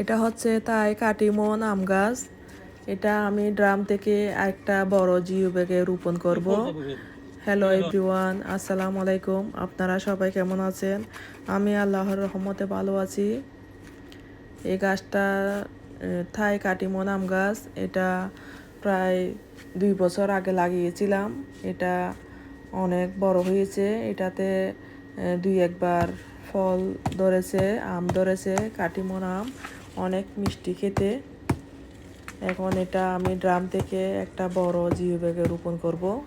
এটা হচ্ছে তাই কাটিমন আম গাছ। এটা আমি ড্রাম থেকে একটা বড় জিও ব্যাগে রোপণ করব। হ্যালো এভরিওয়ান আসসালামু আলাইকুম। আপনারা সবাই কেমন আছেন? আমি আল্লাহর রহমতে ভালো আছি। এই গাছটা থাই কাটিমন আম গাছ, এটা প্রায় দুই বছর আগে লাগিয়েছিলাম। এটা অনেক বড় হয়েছে। এটাতে দুই একবার ফল ধরেছে, আম ধরেছে, কাটিমন আম। অনেক মিষ্টি খেতে। এখন এটা আমি ড্রাম থেকে একটা বড় জিও ব্যাগে রোপণ করব।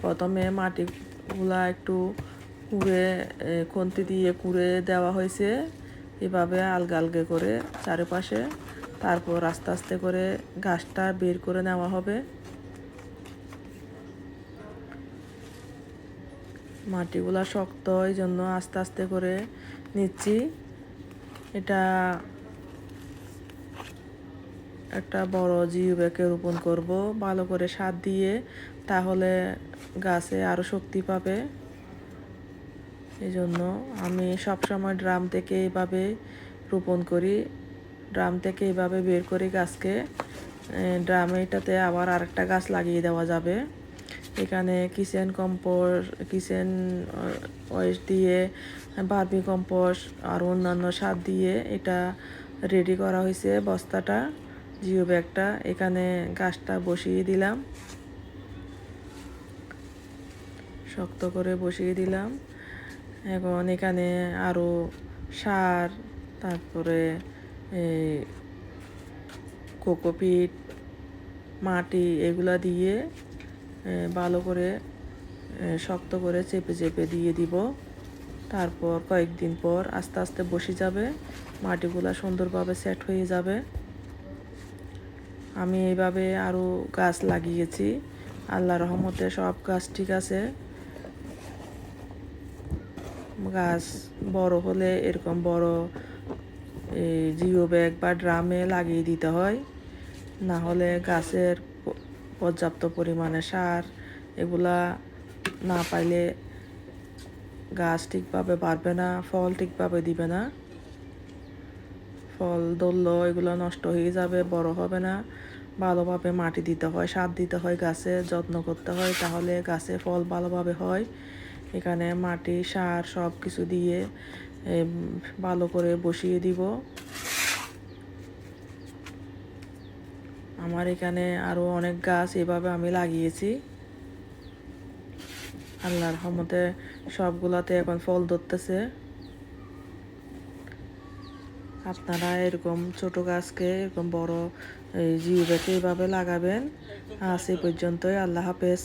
প্রথমে মাটিগুলা একটু কুড়ে খুন্তি দিয়ে কুড়ে দেওয়া হয়েছে। এভাবে আলগা আলগে করে চারিপাশে। তারপর আস্তে আস্তে করে গাছটা বের করে নেওয়া হবে। মাটিগুলা শক্ত এই জন্য আস্তে আস্তে করে নিচ্ছি। এটা একটা বড় জিও ব্যাগে রোপণ করব, ভালো করে সার দিয়ে তাহলে গাছে আরও শক্তি পাবে। এই জন্য আমি সবসময় ড্রাম থেকে এইভাবে রোপণ করি। ড্রাম থেকে এইভাবে বের করি গাছকে। ড্রামে এটাতে আবার আরেকটা গাছ লাগিয়ে দেওয়া যাবে। এখানে কিচেন কম্পোস্ট কিচেন ওয়েস্ট দিয়ে বার্মি কম্পোস্ট আর অন্যান্য সার দিয়ে এটা রেডি করা হয়েছে বস্তাটা, জিও ব্যাগটা। এখানে গাছটা বসিয়ে দিলাম। শক্ত করে বসিয়ে দিলাম। এখন এখানে আরও সার, তারপরে এই কোকোপিট, মাটি এগুলা দিয়ে ভালো করে শক্ত করে চেপে চেপে দিয়ে দিব। তারপর কয়েকদিন পর আস্তে আস্তে বসে যাবে। মাটিগুলা সুন্দরভাবে সেট হয়ে যাবে। আমি এইভাবে আরও গাছ লাগিয়েছি। আল্লাহ রহমতে সব গাছ ঠিক আছে। গাছ বড় হলে এরকম বড় জিও ব্যাগ বা ড্রামে লাগিয়ে দিতে হয়। না হলে গাছের পর্যাপ্ত পরিমাণে সার, এগুলা না পাইলে গাছ ঠিকভাবে বাড়বে না, ফল ঠিকভাবে দিবে না। ফল ধরলো, এগুলো নষ্ট হয়ে যাবে, বড় হবে না। ভালোভাবে মাটি দিতে হয়, সার দিতে হয়, গাছে যত্ন করতে হয়, তাহলে গাছে ফল ভালোভাবে হয়। এখানে মাটি, সার সব কিছু দিয়ে ভালো করে বসিয়ে দিব। আমার এখানে আরও অনেক গাছ এভাবে আমি লাগিয়েছি। আল্লাহর রহমতে সবগুলাতে এখন ফল ধরতেছে। আপনারা এরকম ছোট গাছকে, এরকম বড় জিও ব্যাগে এভাবে লাগাবেন। আজ এ পর্যন্তই, আল্লাহ হাফেজ।